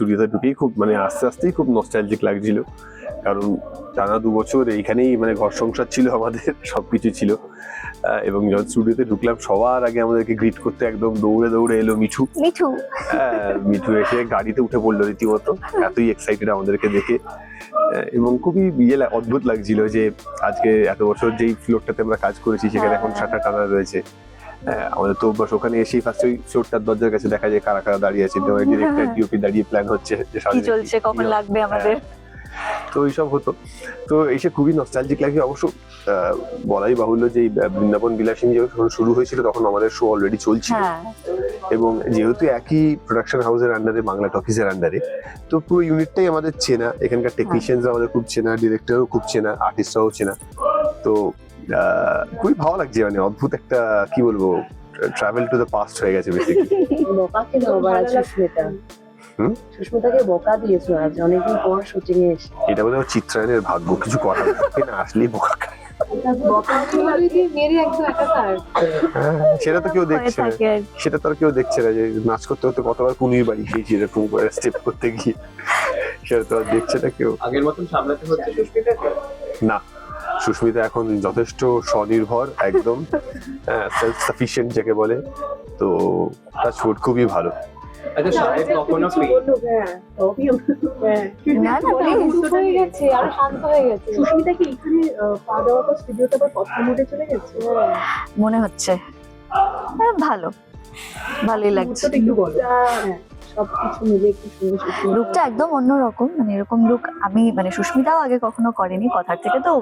স্টুডিওতে ঢুকেই খুব মানে আস্তে আস্তেই খুব নস্টালজিক লাগছিল। কারণ টানা দু বছর এইখানেই মানে ঘর সংসার ছিল আমাদের সব কিছু ছিল এবং যখন স্টুডিওতে ঢুকলাম সবার আগে আমাদেরকে গ্রিট করতে একদম দৌড়ে দৌড়ে এলো মিঠু। মিঠু। হ্যাঁ, মিঠু এসে গাড়িতে উঠে পড়ল রীতিমতো। এতই এক্সাইটেড আমাদেরকে দেখে। এবং খুবই ইয়ে অদ্ভুত লাগছিল যে আজকে এত বছর যেই ফ্লোরটাতে আমরা কাজ করেছি সেখানে এখন শাটার টানা রয়েছে। হ্যাঁ, আমাদের তো অভ্যাস ওখানে এসেই ফার্স্ট ওই ফ্লোরটার দরজার কাছে দেখা যায় কারা কারা দাঁড়িয়ে আছে। ডিরেক্টর ডিওপি দাঁড়িয়ে প্ল্যান হচ্ছে যে কি চলছে কখন লাগবে আমাদের? তো এইসব হতো। তো এসে খুবই নস্টালজিক লাগে। অবশ্য বলাই বাহুল্য যে বৃন্দাবন বিলাসিনী যখন শুরু হয়েছিল তখন আমাদের শো অলরেডি চলছিল। হ্যাঁ। এবং যেহেতু একই প্রোডাকশন হাউসের আন্ডারে বাংলা টকিজের আন্ডারে তো পুরো ইউনিটটাই আমাদের চেনা। এখানকার টেকনিশিয়ানরা আমাদের খুব চেনা ডিরেক্টরও খুব চেনা আর্টিস্টরাও চেনা। তো খুবই ভালো লাগছে মানে অদ্ভুত একটা কি বলব ট্রাভেল টু দ্য পাস্ট হয়ে গেছে বেসিক্যালি বকা খেলো আবার আজ সুস্মিতা। সুস্মিতাকে বকা দিয়েছ আজ অনেকদিন পর শুটিং এ এসে এটা বোধহয় চিত্রায়নের ভাগ্য কিছু করার থাকে না আসলেই বোকা হ্যাঁ, সেটা তো কেউ দেখছে না। সেটা তো আর কেউ দেখছে না যে নাচ করতে করতে কতবার কুনির বাড়ি খেয়েছি এরকম করে স্টেপ করতে গিয়ে সেটা তো আর দেখছে না কেউ। আগের মতন সামলাতে হচ্ছে সুস্মিতাকে? না। সুস্মিতা এখন যথেষ্ট স্বনির্ভর একদম সেলফ সাফিসিয়েন্ট যাকে বলে। তো তার ফুড খুবই ভালো। আচ্ছা সাহেব কখনো ফ্রি হ্যাঁ হ্যাঁ না না হয়ে গেছে আরও শান্ত হয়ে গেছে। সুস্মিতা কি এখানে আহ, খাওয়া পর স্টুডিওতে আবার কথা মোডে চলে গেছে? মনে হচ্ছে। হ্যাঁ, ভালো। ভালোই লাগছে। একটু বলো। হ্যাঁ। সবকিছু মিলে একটু সুন্দর লুকটা একদম অন্যরকম মানে এরকম লুক আমি মানে সুস্মিতাও আগে কখনো করেনি কথার থেকে তো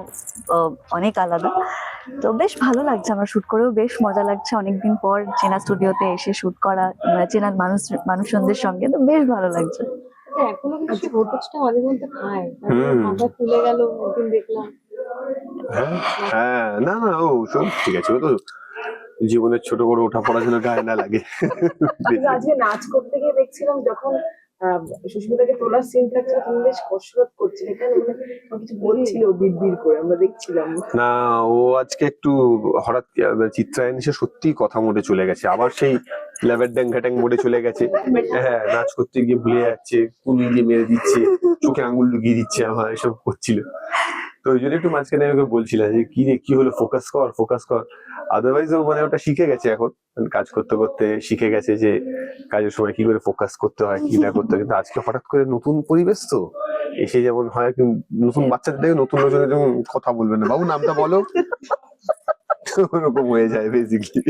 অনেক আলাদা। তো বেশ ভালো লাগছে আমার শুট করেও বেশ মজা লাগছে অনেকদিন পর চেনা স্টুডিওতে এসে শুট করা চেনার মানুষ মানুষজনদের সঙ্গে তো বেশ ভালো লাগছে। আচ্ছা, এখনও কিন্তু সে মাঝে মধ্যে খায়। মাথা ফুলে গেল একদিন দেখলাম। হ্যাঁ হ্যাঁ না না ও সব ঠিক আছে ও তো জীবনের ছোট বড় ওঠা পড়া যেন গায়ে না লাগে। আজকে নাচ করতে গিয়ে দেখছিলাম যখন সুস্মিতাকে তোলার সিন থাকছিল তুমি বেশ কসরত করছিলে। কেন মানে কিছু বলছিল বিড় করে আমরা দেখছিলাম। না ও আজকে একটু হঠাৎ চিত্রায়ন এসে সত্যি কথা মোডে চলে গেছে। আবার সেই লেভেল ড্যাং মোডে চলে গেছে। হ্যাঁ নাচ করতে গিয়ে ভুলে যাচ্ছে কুমি দিয়ে মেরে দিচ্ছে চোখে আঙুল ঢুকিয়ে দিচ্ছে আমার এসব করছিল। তো ওই জন্য একটু মাঝখানে আমি বলছিলাম যে কি রে, কি হলো? ফোকাস কর ফোকাস কর। আদারওয়াইজ ও মানে ওটা শিখে গেছে এখন। কাজ করতে করতে শিখে গেছে যে কাজের সময় কি করে ফোকাস করতে হয়, কি না করতে হয়। কিন্তু আজকে হঠাৎ করে নতুন পরিবেশ তো। এসে যেমন হয়, নতুন বাচ্চাদের নতুন লোকজনের যেমন কথা বলবে না। বাবু, নামটা বলো। ওরকম হয়ে যায় বেসিকলি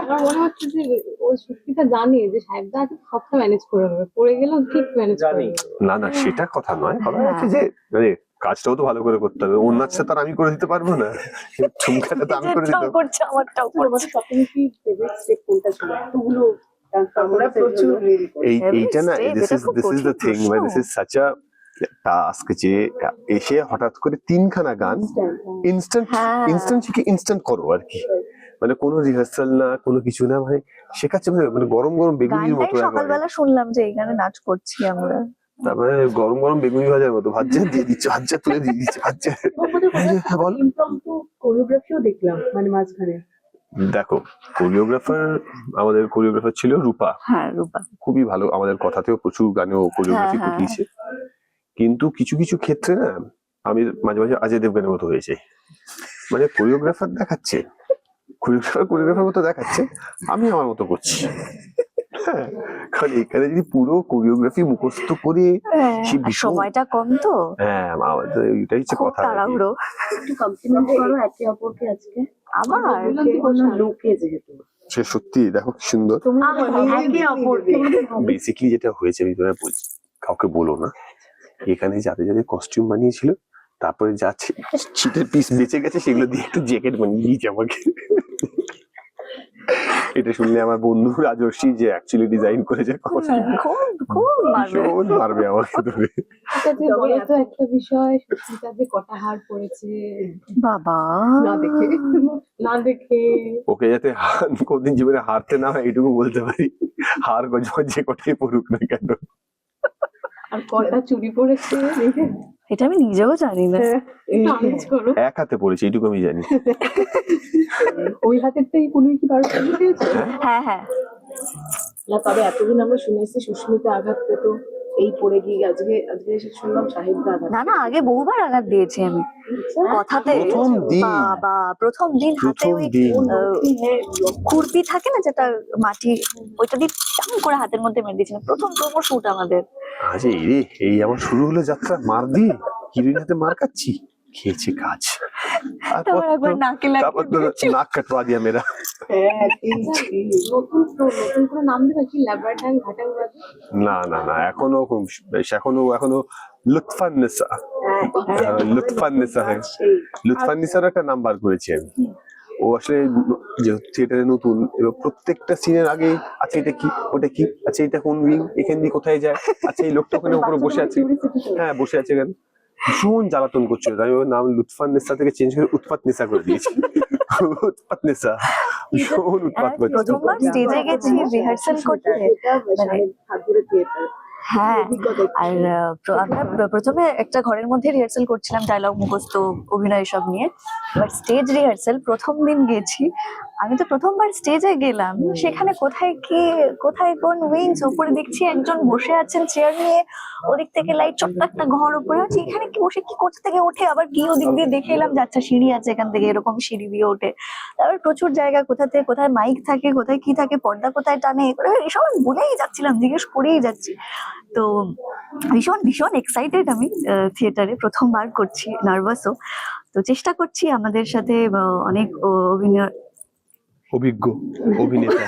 আমার মনে হচ্ছে যে ও সুস্মিতা জানে যে সাহেবদা আছে সবটা ম্যানেজ করে নেবে পড়ে গেলেও ঠিক ম্যানেজ করে জানি। না না সেটা কথা নয়। কথা হচ্ছে যে মানে কাজটাও তো ভালো করে করতে হবে। ওর নাচটা তো আর আমি করে দিতে পারব না। চুমকাটা তো আমি করে দিতে পারব। করছে আমারটাও করছে। থেকে কি ফেভারিট স্টেপ কোনটা ছিল? এতগুলো। এই এইটা না this is this is the thing মানে this is such a task যে এসে হঠাৎ করে তিনখানা গান হ্যাঁ। ইনস্ট্যান্ট হ্যাঁ। ইনস্ট্যান্ট শিখে ইনস্ট্যান্ট করো আর কি। মানে কোনো রিহার্সাল না কোনো কিছু না মানে শেখাচ্ছে মানে মানে গরম গরম বেগুনির মতো সকালবেলা শুনলাম যে এই গানে নাচ করছি আমরা। তারপরে গরম গরম বেগুনি ভাজার মতো ভাজ্জা দিয়ে দিচ্ছে ভাজ্জা তুলে দিয়ে দিচ্ছে ভাজ্জা তোমাদের হ্যাঁ, বল। impromptu choreography ও দেখলাম মানে মাঝখানে। দেখো কোরিওগ্রাফার আমাদের কোরিওগ্রাফার ছিল রূপা। হ্যাঁ রূপা। খুবই ভালো আমাদের কথাতেও প্রচুর গানেও কোরিওগ্রাফি হ্যাঁ, হ্যাঁ, করিয়েছে কিন্তু কিছু কিছু ক্ষেত্রে না আমি মাঝে মাঝে অজয় দেবগানের মতো হয়েছে মানে কোরিওগ্রাফার দেখাচ্ছে। কোরিওগ্রাফার কোরিওগ্রাফার মতো দেখাচ্ছে আমি আমার মতো করছি। হ্যাঁ কারণ এখানে যদি পুরো কোরিওগ্রাফি মুখস্থ করে হ্যাঁ, সে ভীষণ- সময়টা কম তো। হ্যাঁ এটাই হচ্ছে কথা। তাড়াহুড়ো। একটু কমপ্লিমেন্ট করো একে অপরকে আজকে। আবার কোনো বলছো? যেহেতু। সে সত্যি দেখো কি সুন্দর। বেসিকলি যেটা হয়েছে আমি তোমায় বলছি কাউকে বলো না। এখানে যাদের যাদের কস্টিউম বানিয়েছিল তারপরে যা ছিটের পিস বেঁচে গেছে সেগুলো দিয়ে একটু জ্যাকেট বানিয়ে দিয়েছে আমাকে। এটা শুনলে আমার বন্ধু রাজর্ষি যে অ্যাকচুয়ালি ডিজাইন করেছে ভীষণ মারবে আমাকে ধরে। তো একটা বিষয় সুস্মিতা যে কটা হার পড়েছে? বাবা। না দেখে। না দেখে। ওকে যাতে হার কোনদিন জীবনে হারতে না হয় এটুকু বলতে পারি। হার গজ যে কটাই পড়ুক না কেন। আর কটা চুরি পড়েছে এটা আমি নিজেও জানি না। এক হাতে পড়েছে এইটুকু আমি জানি। ওই হাতের থেকে কোনো কি বারো পেয়েছে হ্যাঁ। হ্যাঁ না তবে এতদিন আমরা শুনেছি সুস্মিতা আঘাত পেত এই পড়ে গিয়ে আজকে আজকে এসে শুনলাম সাহেবদা আঘাত না না আগে বহুবার আঘাত দিয়েছি আমি। কথাতে প্রথম দিন। বা প্রথম দিন হাতে ওই হ্যাঁ খুরপি থাকে না যেটা মাটি ওইটা দিয়ে টান করে হাতের মধ্যে মেরে দিয়েছিলাম। প্রথম প্রথম শুট আমাদের। আজ এই রে এই আমার শুরু হলো যাত্রা। মার দিয়ে হিরোইন হাতে মার খাচ্ছি। খেয়েছে কাজ। নাক কাটবা দিয়া মেরা না না না এখনও এখনও এখনও হ্যাঁ, হ্যাঁ। একটা নাম্বার করেছি আমি। ও আসলে যেহেতু থিয়েটারে নতুন এবার প্রত্যেকটা সিনের আগে আচ্ছা এটা কি ওটা কি আচ্ছা এটা কোন উইং এখান দিয়ে কোথায় যায় আচ্ছা এই লোকটা ওখানে উপরে বসে আছে। হ্যাঁ বসে আছে কেন ভীষণ জ্বালাতন করছিল। আমি ওর নাম লুৎফান নিসা থেকে চেঞ্জ করে উৎপাত নিসা করে দিয়েছি। উৎপাত নিসা। ভীষণ উৎপাত করছিল। প্রথমবার স্টেজে গেছি? রিহার্সাল করতে? থিয়েটার হ্যাঁ আর আমরা প্রথমে একটা ঘরের মধ্যে রিহার্সাল করছিলাম ডায়লগ মুখস্থ অভিনয় সব নিয়ে। বাট স্টেজ রিহার্সাল প্রথম দিন গেছি। আমি তো প্রথমবার স্টেজে গেলাম। সেখানে কোথায় কি কোথায় কোন উইংস উপরে দেখছি একজন বসে আছেন চেয়ার নিয়ে। ওদিক থেকে লাইট ছোট্ট একটা ঘর উপরে আছে। এখানে কি বসে কি কোথা থেকে ওঠে? আবার কি ওদিক দিয়ে দেখে এলাম যে আচ্ছা সিঁড়ি আছে এখান থেকে এরকম সিঁড়ি দিয়ে ওঠে। তারপর প্রচুর জায়গা কোথা থেকে কোথায় মাইক থাকে কোথায় কি থাকে পর্দা কোথায় টানে এসব আমি বলেই যাচ্ছিলাম জিজ্ঞেস করেই যাচ্ছি। তো ভীষণ ভীষণ এক্সাইটেড আমি থিয়েটারে প্রথমবার করছি নার্ভাসও তো চেষ্টা করছি আমাদের সাথে অনেক অভিনয় অভিজ্ঞ অভিনেতা।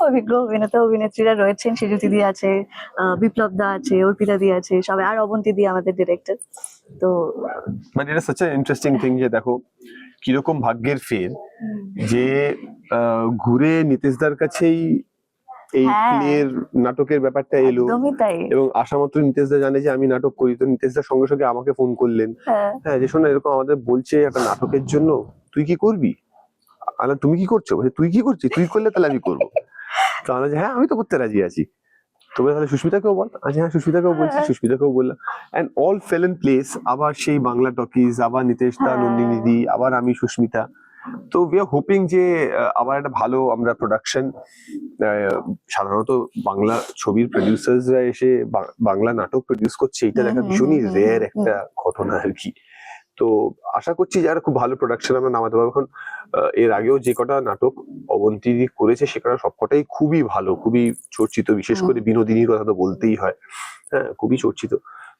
অভিজ্ঞ অভিনেতা অভিনেত্রীরা রয়েছেন সিজুতি দি আছে বিপ্লব দা আছে অর্পিতা দি আছে সবাই আর অবন্তী দি আমাদের ডিরেক্টর তো মানে এটা সাচ ইন্টারেস্টিং থিং যে দেখো কীরকম ভাগ্যের ফের যে ঘুরে নিতেশদার কাছেই এই হ্যাঁ। প্লের নাটকের ব্যাপারটা এলো। এবং আসা মাত্র নিতেশদা জানে যে আমি নাটক করি। তো নিতেশদার সঙ্গে সঙ্গে আমাকে ফোন করলেন। হ্যাঁ। হ্যাঁ যে শোনো এরকম আমাদের বলছে একটা নাটকের জন্য তুই কি করবি? আলা তুমি কি করছ? তুই কি করছিস? তুই করলে তাহলে আমি করব। তো আমরা যে হ্যাঁ আমি তো করতে রাজি আছি। তবে তাহলে সুস্মিতাকেও বল। আচ্ছা হ্যাঁ সুস্মিতাকেও বলছি হ্যাঁ। সুস্মিতাকেও বললাম। And all fell in place আবার সেই বাংলা টকিজ আবার নিতেশ দা হ্যাঁ। নন্দিনী দি আবার আমি সুস্মিতা। তো উই আর হোপিং যে আবার একটা ভালো আমরা প্রোডাকশন সাধারণত বাংলা ছবির প্রডিউসার্সরা এসে বাংলা নাটক প্রডিউস করছে এটা দেখা ভীষণই রেয়ার একটা ঘটনা আর কি। তো আশা করছি যারা খুব ভালো প্রোডাকশন আমরা নামাতে পারব। এখন এর আগেও যে কটা নাটক অবন্তী করেছে সে কটা সবকটাই খুবই ভালো খুবই চর্চিত। বিশেষ করে বিনোদিনীর কথা তো বলতেই হয়। হ্যাঁ খুবই চর্চিত।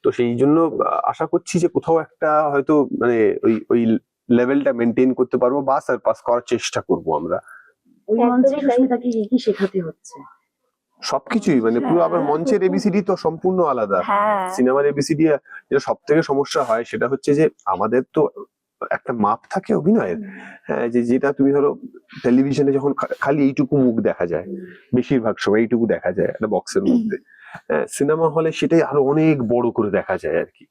তো সেই জন্য আশা করছি যে কোথাও একটা হয়তো মানে ওই ওই লেভেলটা মেনটেন করতে পারব বা সারপাস করার চেষ্টা করব আমরা। ওই মঞ্চে সুস্মিতাকে কি কি শেখাতে হচ্ছে? সবকিছুই মানে পুরো আবার মঞ্চের এবিসিডি তো সম্পূর্ণ আলাদা। হ্যাঁ। সিনেমার এবিসিডি যেটা সব থেকে সমস্যা হয় সেটা হচ্ছে যে আমাদের তো একটা মাপ থাকে অভিনয়ের। হ্যাঁ যে যেটা তুমি ধরো টেলিভিশনে যখন খালি এইটুকু মুখ দেখা যায় বেশিরভাগ সময় এইটুকু দেখা যায় একটা বক্সের মধ্যে। হ্যাঁ সিনেমা হলে সেটাই আরও অনেক বড় করে দেখা যায় আর কি।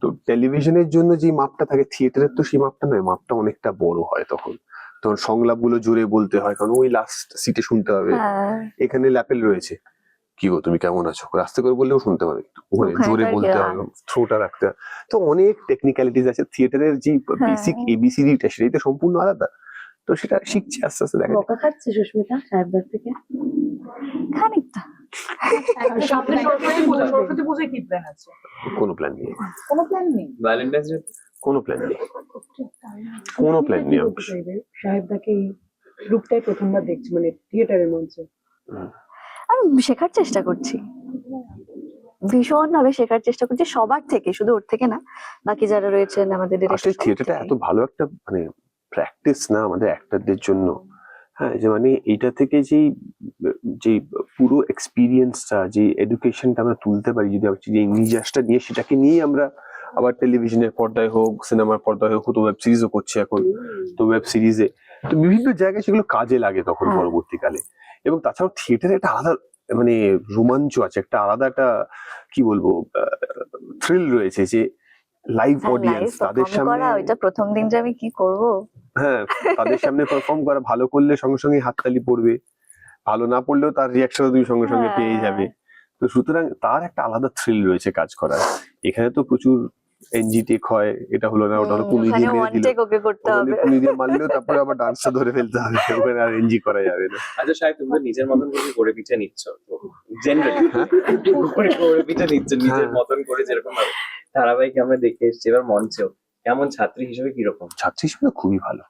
তো টেলিভিশনের জন্য যে মাপটা থাকে থিয়েটারের তো সেই মাপটা নয় মাপটা অনেকটা বড় হয় তখন। তখন সংলাপগুলো জোরে বলতে হয় কারণ ওই লাস্ট সিটে শুনতে হবে। হ্যাঁ। এখানে ল্যাপেল রয়েছে। কি গো তুমি কেমন আছো? রাস্তা করে বললেও শুনতে পাবে। ওখানে জোরে বলতে হবে থ্রোটা রাখতে হবে। তো অনেক টেকনিক্যালিটিস আছে। থিয়েটারের যে বেসিক এবিসিডিটা সেটাই তো সম্পূর্ণ আলাদা। তো সেটা শিখছি আস্তে আস্তে দেখা। বকা খাচ্ছে সুস্মিতা সাহেবদার থেকে? খানিকটা। সামনে সরস্বতী পুজো সরস্বতী পুজোয় কি প্ল্যান আছে? কোনো প্ল্যান নেই। কোনো প্ল্যান নেই? ভ্যালেন্টাইন্স ডে কোনো প্ল্যান নেই। কোনো প্ল্যান নেই। সাহেবদাকে এই রূপটাই প্রথমবার দেখছি মানে থিয়েটারের মঞ্চে। আমি শেখার চেষ্টা করছি। ভীষণ ভাবে শেখার চেষ্টা করছি সবার থেকে শুধু ওর থেকে না বাকি যারা রয়েছেন আমাদের আসলে থিয়েটারটা এত ভালো একটা মানে প্র্যাকটিস না আমাদের অ্যাক্টরদের জন্য। হ্যাঁ যে মানে এইটা থেকে যেই যে পুরো এক্সপিরিয়েন্সটা যে এডুকেশনটা আমরা তুলতে পারি যদি আমরা যে ইংলিশটা নিয়ে সেটাকে নিয়ে আমরা আবার টেলিভিশনের পর্দায় হোক সিনেমার পর্দায় হোক তো ওয়েব সিরিজও করছে এখন। তো ওয়েব সিরিজে তো বিভিন্ন জায়গায় সেগুলো কাজে লাগে তখন হ্যাঁ। পরবর্তীকালে। এবং তাছাড়াও থিয়েটারে একটা আলাদা মানে রোমাঞ্চ আছে একটা আলাদা একটা কি বলব থ্রিল রয়েছে যে লাইভ হ্যাঁ, অডিয়েন্স তাদের সামনে ওইটা প্রথম দিন যে আমি কি করব? হ্যাঁ তাদের সামনে পারফর্ম করা ভালো করলে সঙ্গে সঙ্গে হাততালি পড়বে ভালো না পড়লেও তার রিয়াকশন তুমি সঙ্গে সঙ্গে পেয়ে হ্যাঁ। যাবে। তো সুতরাং তার একটা আলাদা থ্রিল রয়েছে কাজ করার। এখানে তো প্রচুর এনজি টেক হয় এটা হলো না ওটা হলো ওখানে দিয়ে মেরে দিল। ওকে করতে হবে। কুনি দিয়ে মারলেও তারপরে আবার ডান্সটা ধরে ফেলতে হবে ওখানে আর এনজি করা যাবে না। আচ্ছা সাহেব তুমি নিজের মতন করে গড়ে পিঠে নিচ্ছ জেনারেলি করে গড়ে পিঠে নিচ্ছ নিজের হ্যাঁ। মতন করে যেরকম ভাবে। ধারাবাহিক আমরা দেখে এসেছি এবার মঞ্চেও। কেমন ছাত্রী হিসেবে কীরকম? ছাত্রী হিসেবে খুবই ভালো।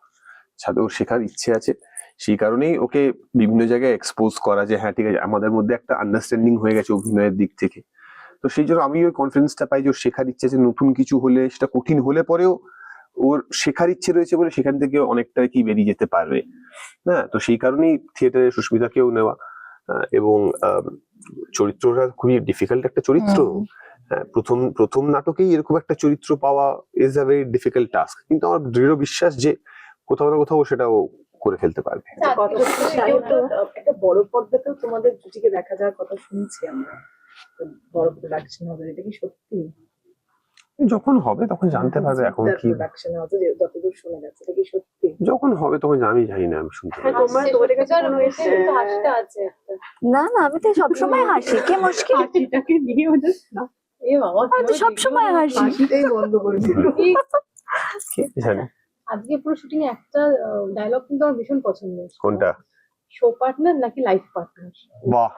ছাত্র ওর শেখার ইচ্ছে আছে। সেই কারণেই ওকে বিভিন্ন জায়গায় এক্সপোজ করা যে হ্যাঁ ঠিক আছে আমাদের মধ্যে একটা আন্ডারস্ট্যান্ডিং হয়ে গেছে অভিনয়ের দিক থেকে। তো সেই জন্য আমি ওই কনফিডেন্সটা পাই যে ওর শেখার ইচ্ছে আছে নতুন কিছু হলে সেটা কঠিন হলে পরেও ওর শেখার ইচ্ছে রয়েছে বলে সেখান থেকে অনেকটা কি বেরিয়ে যেতে পারবে। হ্যাঁ তো সেই কারণেই থিয়েটারে সুস্মিতাকেও নেওয়া এবং আহ, চরিত্রটা খুবই ডিফিকাল্ট একটা চরিত্র। হ্যাঁ, প্রথম প্রথম নাটকেই এরকম একটা চরিত্র পাওয়া is a very difficult task কিন্তু আমার দৃঢ় বিশ্বাস যে কোথাও না কোথাও সেটাও করে ফেলতে পারবে। একটা বড় পর্দাতেও তোমাদের জুটিকে দেখা যাওয়ার কথা শুনছি আমরা। বড় প্রোডাকশন হবে এটা কি সত্যি? যখন হবে তখন জানতে পারবে এখন কি। প্রোডাকশন হবে যে যতদূর শোনা যাচ্ছে এটা কি সত্যি? যখন হবে তখন আমি জানি না আমি শুনতে হ্যাঁ। তোমার তোমাদের কাছে কোনো হয়েছে, এসে- কিন্তু হাসিটা আছে না না আমি তো সবসময় হাসি কে মুশকিল? হাসিটাকে নিয়ে ওদের না। এ বাবা আমি তো সবসময় হাসি। হাসিটাই বন্ধ করে দিল। কে জানে? আজকে পুরো শুটিং এ একটা ডায়লগ কিন্তু আমার ভীষণ পছন্দ কোনটা? শো পার্টনার নাকি লাইফ পার্টনার বাহ।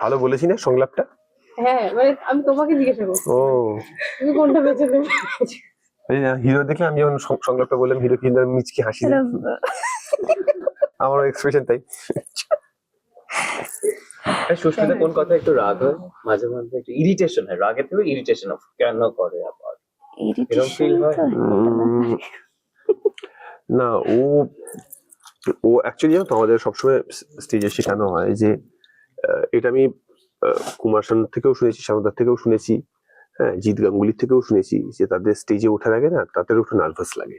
ভালো বলেছি না সংলাপটা? হ্যাঁ মানে আমি তোমাকে জিজ্ঞাসা করছি। ও। তুমি কোনটা বেছে নেবে? হিরো দেখলে আমি যখন সংলাপটা বললাম হিরো কিন্তু আমি মিচকি হাসি। আমার এক্সপ্রেশন তাই। সুস্মিতা কোন কথা একটু রাগ হয়? মাঝে মধ্যে একটু ইরিটেশন হয়। রাগের থেকে ইরিটেশন অফ কেন করে আবার? এরকম feel হয়? না ও ও অ্যাকচুয়ালি জানো তো আমাদের সবসময় স্টেজে শেখানো হয় যে এটা আমি কুমার শানুর থেকেও শুনেছি শানুদার থেকেও শুনেছি হ্যাঁ জিৎ গাঙ্গুলির থেকেও শুনেছি যে তাদের স্টেজে ওঠার আগে না তাদের একটু নার্ভাস লাগে।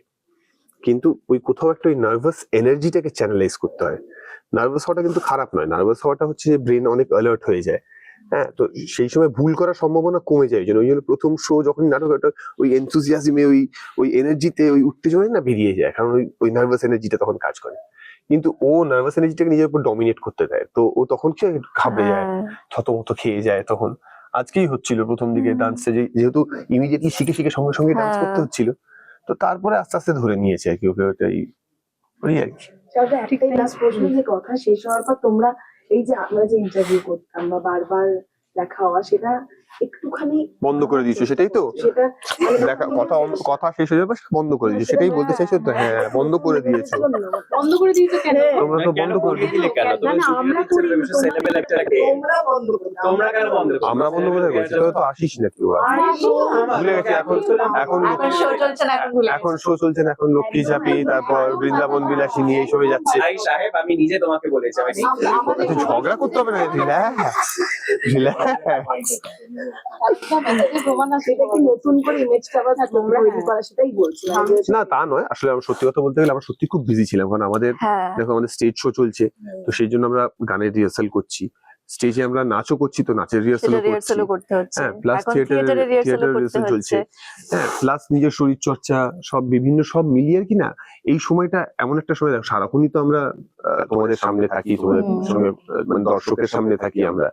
কিন্তু ওই কোথাও একটা ওই নার্ভাস এনার্জিটাকে চ্যানেলাইজ করতে হয়। নার্ভাস হওয়াটা কিন্তু খারাপ নয়। নার্ভাস হওয়াটা হচ্ছে যে ব্রেন অনেক অ্যালার্ট হয়ে যায়। হ্যাঁ তো সেই সময় ভুল করার সম্ভাবনা কমে যায়। ওই জন্য ওই জন্য প্রথম শো যখন নাটক ওই এনথুজিয়াজমে ওই ওই এনার্জিতে ওই উত্তেজনায় না বেরিয়ে যায়। কারণ ওই ওই নার্ভাস এনার্জিটা তখন কাজ করে। কিন্তু ও নার্ভাস এনার্জিটাকে নিজের উপর ডমিনেট করতে দেয় তো ও তখন কি ঘাবড়ে যায় হ্যাঁ। থতমত খেয়ে যায় তখন আজকেই হচ্ছিল প্রথম দিকে। ডান্সে যেহেতু ইমিডিয়েটলি শিখে শিখে সঙ্গে সঙ্গে ডান্স হ্যাঁ। করতে হচ্ছিল তো তারপরে আস্তে আস্তে ধরে নিয়েছে আর কি ওকে ওটাই ওই আর কি তাহলে একটাই লাস্ট প্রশ্ন যে কথা শেষ হওয়ার পর তোমরা এই যে আমরা যে ইন্টারভিউ করতাম বা বারবার দেখা হওয়া সেটা একটুখানি বন্ধ করে দিয়েছ সেটাই তো মানে দেখা কথা কথা শেষ হয়ে যাবে বন্ধ করে দিয়েছ সেটাই বলতে চাইছো তো হ্যাঁ বন্ধ করে দিয়েছ বন্ধ করে দিয়েছ কেন তোমরা তো বন্ধ করে দিলে কেন আমরা শুটিং করিনি, দিচ্ছিলে সেলেবেল একটা কে তোমরা বন্ধ করে কেন বন্ধ করো? আমরা বন্ধ করে করছি তোরা তো আসিস না কেউ। ভুলে গেছি এখন এখন এখন শো চলছে না এখন ভুলে এখন শো চলছে না এখন লক্ষ্মী চাপি তারপর বৃন্দাবন বিলাসী নিয়ে এইসবে যাচ্ছে ভাই সাহেব আমি নিজে তোমাকে বলেছি ঝগড়া করতে হবে না রিল্যাক্স রিল্যাক্স না তা নয়। আসলে আমার সত্যি কথা বলতে গেলে আমরা সত্যি খুব বিজি ছিলাম। কারণ আমাদের হ্যাঁ। দেখো আমাদের স্টেজ শো চলছে। তো সেই জন্য আমরা গানের রিহার্সাল করছি। স্টেজে আমরা নাচও করছি তো নাচের রিহার্সালও করছি। করতে হচ্ছে। হ্যাঁ প্লাস থিয়েটারের থিয়েটার রিহার্সাল চলছে। হ্যাঁ প্লাস নিজের শরীর চর্চা সব বিভিন্ন সব মিলিয়ে আর কি না এই সময়টা এমন একটা সময় দেখো সারাক্ষণই তো আমরা তোমাদের সামনে থাকি তোমাদের সঙ্গে মানে দর্শকের সামনে থাকি আমরা।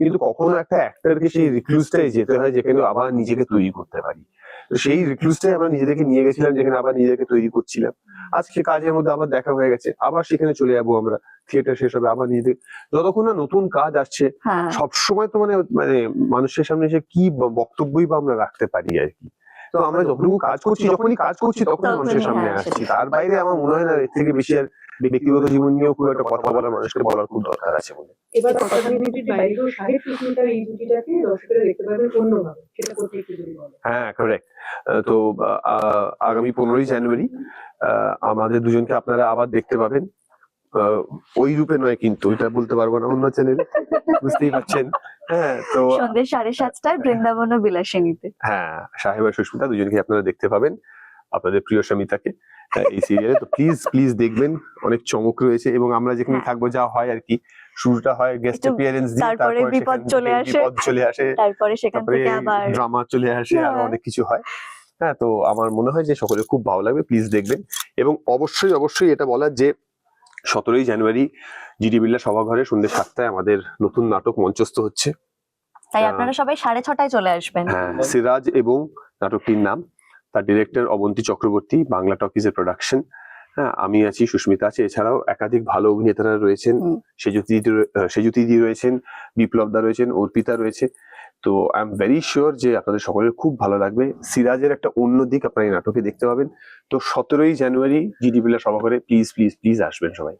কিন্তু কখনো একটা অ্যাক্টারকে সেই রিক্লুজটাই যেতে হয় যেখানে আবার নিজেকে তৈরি করতে পারি। তো সেই রিক্লুজটাই আমরা নিজেদেরকে নিয়ে গেছিলাম যেখানে আবার নিজেদেরকে তৈরি করছিলাম। আজকে কাজের মধ্যে আবার দেখা হয়ে গেছে। আবার সেখানে চলে যাব আমরা। থিয়েটার শেষ হবে আবার নিজেদের যতক্ষণ না নতুন কাজ আসছে হ্যাঁ। সবসময় তো মানে মানে মানুষের সামনে এসে কি বক্তব্যই বা আমরা রাখতে পারি আর কি। তো আমরা যতটুকু কাজ করছি যখনই কাজ করছি তখন মানুষের সামনে হ্যাঁ, আসছি। তার বাইরে আমার মনে হয় না এর থেকে বেশি আর ব্যক্তিগত জীবন নিয়েও খুব একটা কথা বলার মানুষকে বলার খুব দরকার আছে বলে। এবার কথা জুটির বাইরেও সাহেব সুস্মিতার এই জুটিটাকে দর্শকেরা দেখতে পাবেন অন্যভাবে। সেটা করতে একটু হ্যাঁ কারেক্ট তো আহ, আগামী পনেরোই জানুয়ারি আহ, আমাদের দুজনকে আপনারা আবার দেখতে পাবেন। ওই রূপে নয় কিন্তু এটা বলতে পারব না অন্য চ্যানেল বুঝতেই পারছেন হ্যাঁ তো সন্ধ্যে সাড়ে সাতটায় বৃন্দাবন ও বিলাসিনীতে হ্যাঁ সাহেব আর সুস্মিতা দুজনকে আপনারা দেখতে পাবেন আপনাদের প্রিয় স্বামিতাকে আহ, এই সিরিয়ালে তো প্লিজ প্লিজ দেখবেন অনেক চমক রয়েছে এবং আমরা যেখানে হ্যাঁ। থাকব যা হয় আর কি শুরুটা হয় গেস্ট অ্যাপিয়ারেন্স দিয়ে তারপরে বিপদ চলে আসে। বিপদ চলে আসে তারপরে সেখান থেকে আবার ড্রামা চলে আসে আর হ্যাঁ। অনেক কিছু হয় হ্যাঁ তো আমার মনে হয় যে সকলে খুব ভালো লাগবে প্লিজ দেখবেন এবং অবশ্যই অবশ্যই এটা বলার যে সতেরোই জানুয়ারি জিডি বিল্লা সভাঘরে সন্ধ্যে সাতটায় আমাদের নতুন নাটক মঞ্চস্থ হচ্ছে। তাই আপনারা সবাই সাড়ে ছটায় চলে আসবেন। হ্যাঁ সিরাজ এবং নাটকটির নাম তার ডিরেক্টর অবন্তী চক্রবর্তী বাংলা টকিজের প্রোডাকশন হ্যাঁ আমি আছি সুস্মিতা আছে এছাড়াও একাধিক ভালো অভিনেতারা রয়েছেন। হুম। সেজুতি সেজুতিদি রয়েছেন বিপ্লব দা রয়েছেন অর্পিতা রয়েছে। তো আই এম ভেরি শিওর যে আপনাদের সকলের খুব ভালো লাগবে। সিরাজের একটা অন্য দিক আপনারা এই নাটকে দেখতে পাবেন। তো সতেরোই জানুয়ারি, জিডি বিলা সভা করে প্লিজ প্লিজ প্লিজ আসবেন সবাই।